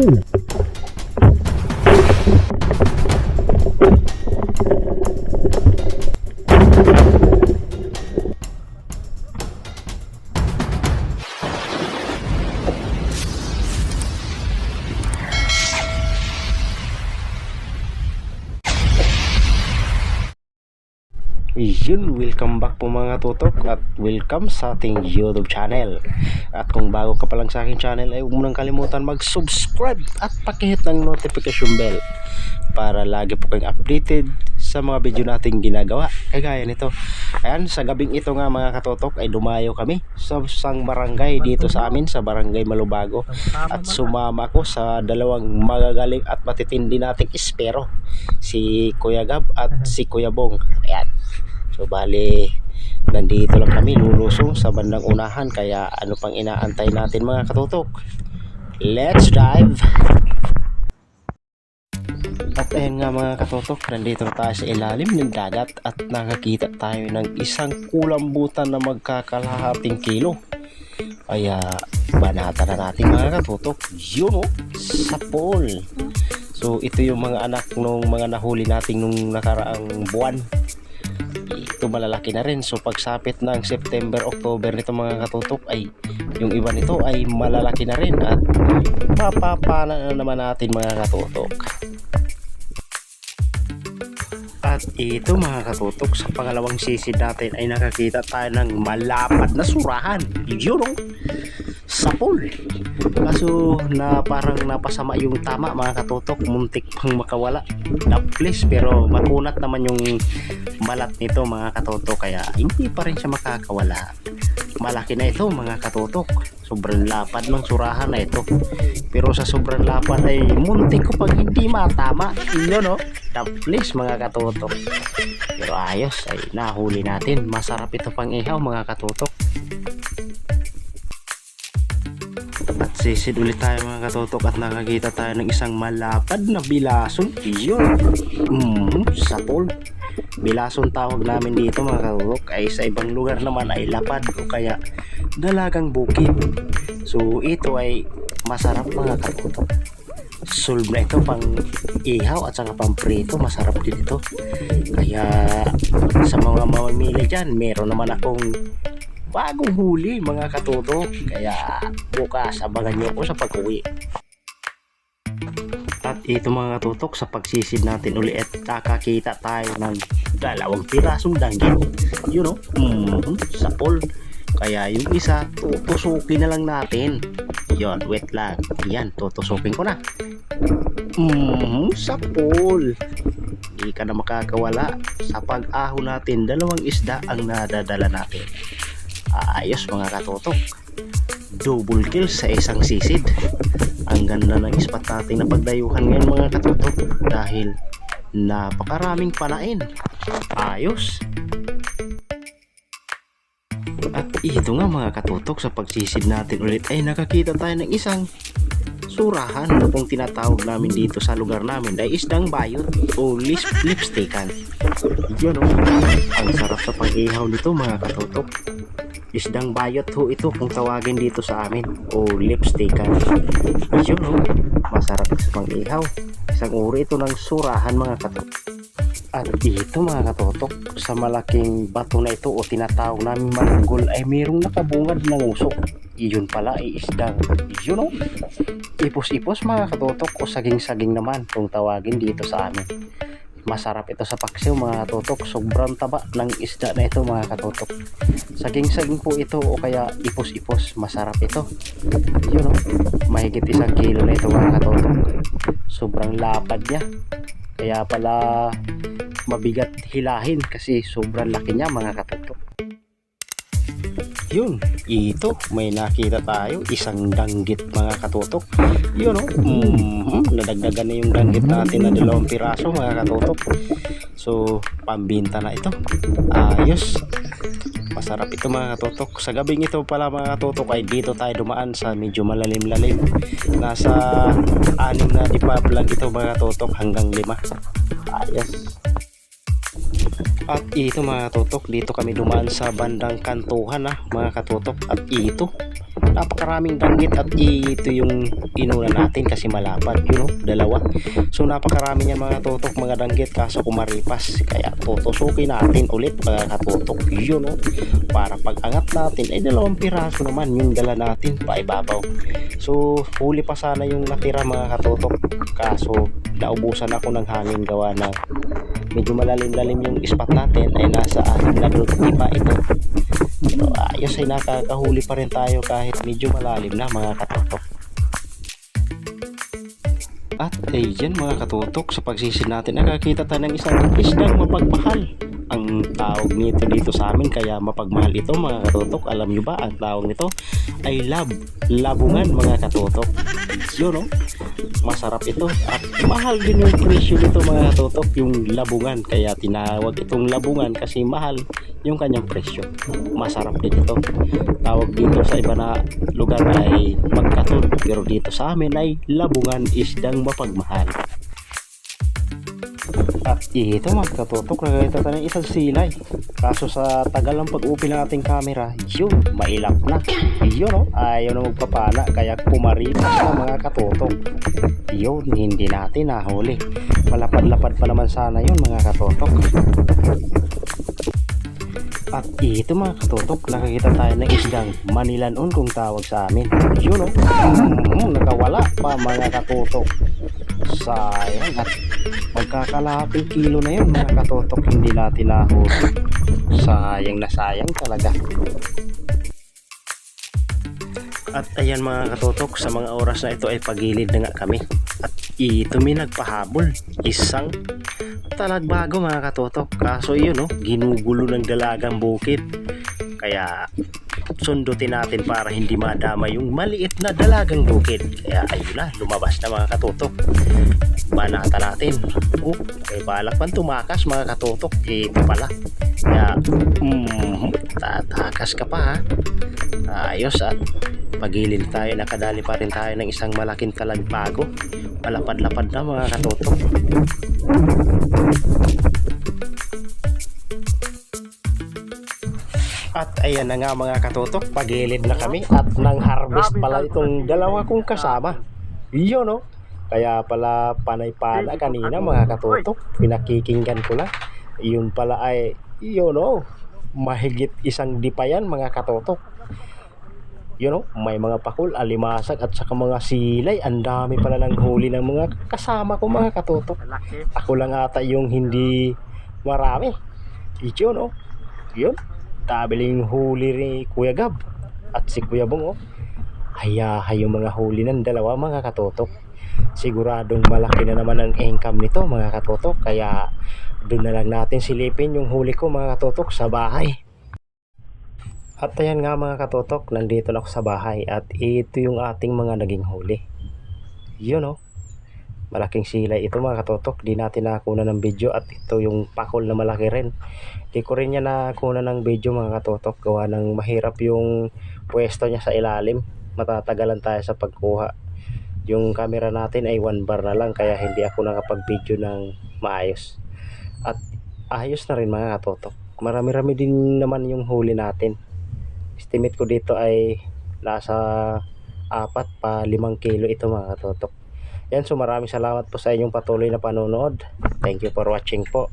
Ooh. Yun, welcome back po mga tutok at welcome sa ating YouTube channel. At kung bago ka pa lang sa aking channel ay huwag mo nang kalimutan mag-subscribe at pakihit ng notification bell para lagi po kayong updated sa mga video nating ginagawa. Kagaya nito. Ayan, sa gabing ito nga mga katutok ay dumayo kami sa isang barangay dito sa amin sa barangay Malubago. At sumama ko sa dalawang magagaling at matitindi nating espero. Si Kuya Gab at si Kuya Bong. Ayan. So bali nandito lang kami lulusong sa bandang unahan kaya ano pang inaantay natin mga katutok. Let's dive! At ayun nga mga katutok, nandito na tayo sa ilalim ng dagat at nakakita tayo ng isang kulambutan na magkakalahating kilo. Kaya banata na natin mga katutok. Yun o, sa pool. So ito yung mga anak nung mga nahuli nating nung nakaraang buwan ito malalaki na rin. So pagsapit ng September, October nito mga katutok ay yung iba nito ay malalaki na rin at mapapana na naman natin mga katutok. At ito mga katutok sa pangalawang sisid natin ay nakakita tayo ng malapad na surahan. Yun o sa pool. Kaso na parang napasama yung tama mga katutok. Muntik pang makawala. Na please pero makunat naman yung malat nito mga katutok. Kaya hindi pa rin siya makakawala. Malaki na ito mga katutok. Sobrang lapad ng surahan na ito. Pero sa sobrang lapad ay muntik ko pag hindi matama. Yun no? Na please mga katutok. Pero ayos ay nahuli natin. Masarap ito pang ihaw mga katutok sisid ulit tayo mga katutok at nakakita tayo ng isang malapad na bilason yun mm, sapol bilason tawag namin dito mga katutok ay sa ibang lugar naman ay lapad o kaya dalagang bukid. So ito ay masarap mga katutok solve na ito pang ihaw at saka pang prito. Masarap din ito. Kaya sa mga mamamili dyan meron naman akong bagong huli mga katutok. Kaya bukas abangan nyo ko sa pag-uwi. At ito mga katutok sa pagsisid natin uli at nakakita tayo ng dalawang pirasong danggit. You know mm, sa pool. Kaya yung isa tutusukin na lang natin. Yon wait lang. Yan tutusukin ko na. Mm, sa pool. Hindi ka na makakawala. Sa pag-aho natin dalawang isda ang nadadala natin ayos mga katutok double kill sa isang sisid. Ang ganda ng ispat natin na pagdayuhan ngayon mga katutok dahil napakaraming panain ayos. At ito nga mga katutok sa pagsisid natin ulit ay nakakita tayo ng isang surahan na kung tinatawag namin dito sa lugar namin ay isdang bayot o lip lipstickan. Yun o ang sarap sa pag-ihaw nito mga katutok isdang bayot ho ito kung tawagin dito sa amin. O lipstickan yun o masarap sa pang-ihaw isang uri ito ng surahan mga katutok at dito mga katotok sa malaking bato na ito o tinatawag namin manunggol ay mayroong nakabungad ng usok. Iyon pala ay isdang yun o ipos-ipos mga katotok o saging-saging naman kung tawagin dito sa amin masarap ito sa paksiw mga katotok sobrang taba ng isda na ito mga katotok saging-saging po ito o kaya ipos-ipos. Masarap ito. Yun o mahigit isang kilo na ito mga katotok sobrang lapad niya. Kaya pala mabigat hilahin kasi sobrang laki niya mga katotok yun, ito, may nakita tayo, isang danggit mga katutok. Yun o, mm, nadagdagan na yung danggit natin na dalawang piraso mga katutok. So, pambinta na ito. Ayos. Masarap ito mga katutok. Sa gabing ito pala mga katutok ay dito tayo dumaan sa medyo malalim-lalim. Nasa anim na dipab lang ito mga katutok hanggang lima. Ayos. At ito mga katutok, dito kami dumaan sa bandang kantuhan ha, mga katutok. At ito, napakaraming danggit at ito yung inuna natin kasi malapad, yun know, dalawa. So napakarami niya mga katutok, mga danggit kaso kumaripas. Kaya tutusukin natin ulit mga katutok, yun know, para pag angat natin ay dalawang piraso naman yung dala natin pa ibabaw. So huli pa sana yung natira mga katutok, kaso naubusan ako ng hangin gawa ng medyo malalim-lalim yung spot natin ay nasa anim na duty pa ito. Pero ayos ay nakakahuli pa rin tayo kahit medyo malalim na mga katutok. At ay dyan mga katutok sa pagsisid natin nakakita tayo ng isang isdang mapagmahal. Ang tawag nito dito sa amin kaya mapagmahal ito mga katutok. Alam nyo ba ang tawag nito ay lab labungan mga katutok. Yun no masarap ito. At mahal din yung presyo nito mga katutok yung labungan. Kaya tinawag itong labungan kasi mahal yung kanyang presyo. Masarap din ito. Tawag dito sa iba na lugar ay magkaton pero dito sa amin ay labungan isdang mapagmahal at ito mga katutok nakakita tayo ng isang silay. Kaso sa tagal ng pag-upi ng ating camera yun mailap na. Yun no ayaw na magpapana kaya kumaripas na mga katutok. Yun hindi natin nahuli. Malapad-lapad pa naman sana yun mga katutok. At ito mga katutok, nakakita tayo ng isdang Manilanon kung tawag sa amin. Yun o, mm, nakawala pa mga katutok. Sayang at magkakalahating kilo na yun mga katutok, hindi natin nahuli. Sayang na sayang talaga. At ayan mga katutok, sa mga oras na ito ay pagilid na nga kami. At ito may nagpahabol, isang talagbago mga katotok kaso yun no ginugulo ng dalagang bukid kaya sundutin natin para hindi madama yung maliit na dalagang bukid. Kaya ayun na lumabas na mga katotok banata natin. Oh, may balak man tumakas mga katotok ito pala. Kaya mm, tatakas ka pa ha? Ayos at pagilid tayo nakadali pa rin tayo ng isang malaking talagbago. Malapad-lapad na mga katotok At ayan na nga mga katotok, pagilid na kami at nang harvest pala itong dalawa kong kasama. Yun no? Kaya pala panay-pana kanina mga katotok, pinakikinggan ko lang. Yun pala ay, yun no? Mahigit isang di pa yan mga katotok. Yun no? May mga pakul, alimasag at saka mga silay. Ang dami pala ng huli ng mga kasama ko mga katotok. Ako lang ata yung hindi marami. Yun no? Yun tabiling huli rin Kuya Gab at si Kuya Bong oh. Hayahay yung mga huli ng dalawa mga katotok. Siguradong malaki na naman ang income nito mga katotok kaya doon na lang natin silipin yung huli ko mga katotok sa bahay. At ayan nga mga katotok, nandito na ako sa bahay at ito yung ating mga naging huli. Yun oh. Malaking silay ito mga katotok. Di natin nakuna ng video at ito yung pakol na malaki rin. Di ko rin niya nakuna ng video mga katotok. Gawa ng mahirap yung pwesto niya sa ilalim. Matatagalan tayo sa pagkuha. Yung camera natin ay one bar na lang kaya hindi ako nakapag-video ng maayos. At ayos na rin mga katotok. Marami-rami din naman yung huli natin. Estimate ko dito ay nasa apat pa limang kilo ito mga katotok. Yan, so maraming salamat po sa inyong patuloy na panonood. Thank you for watching po.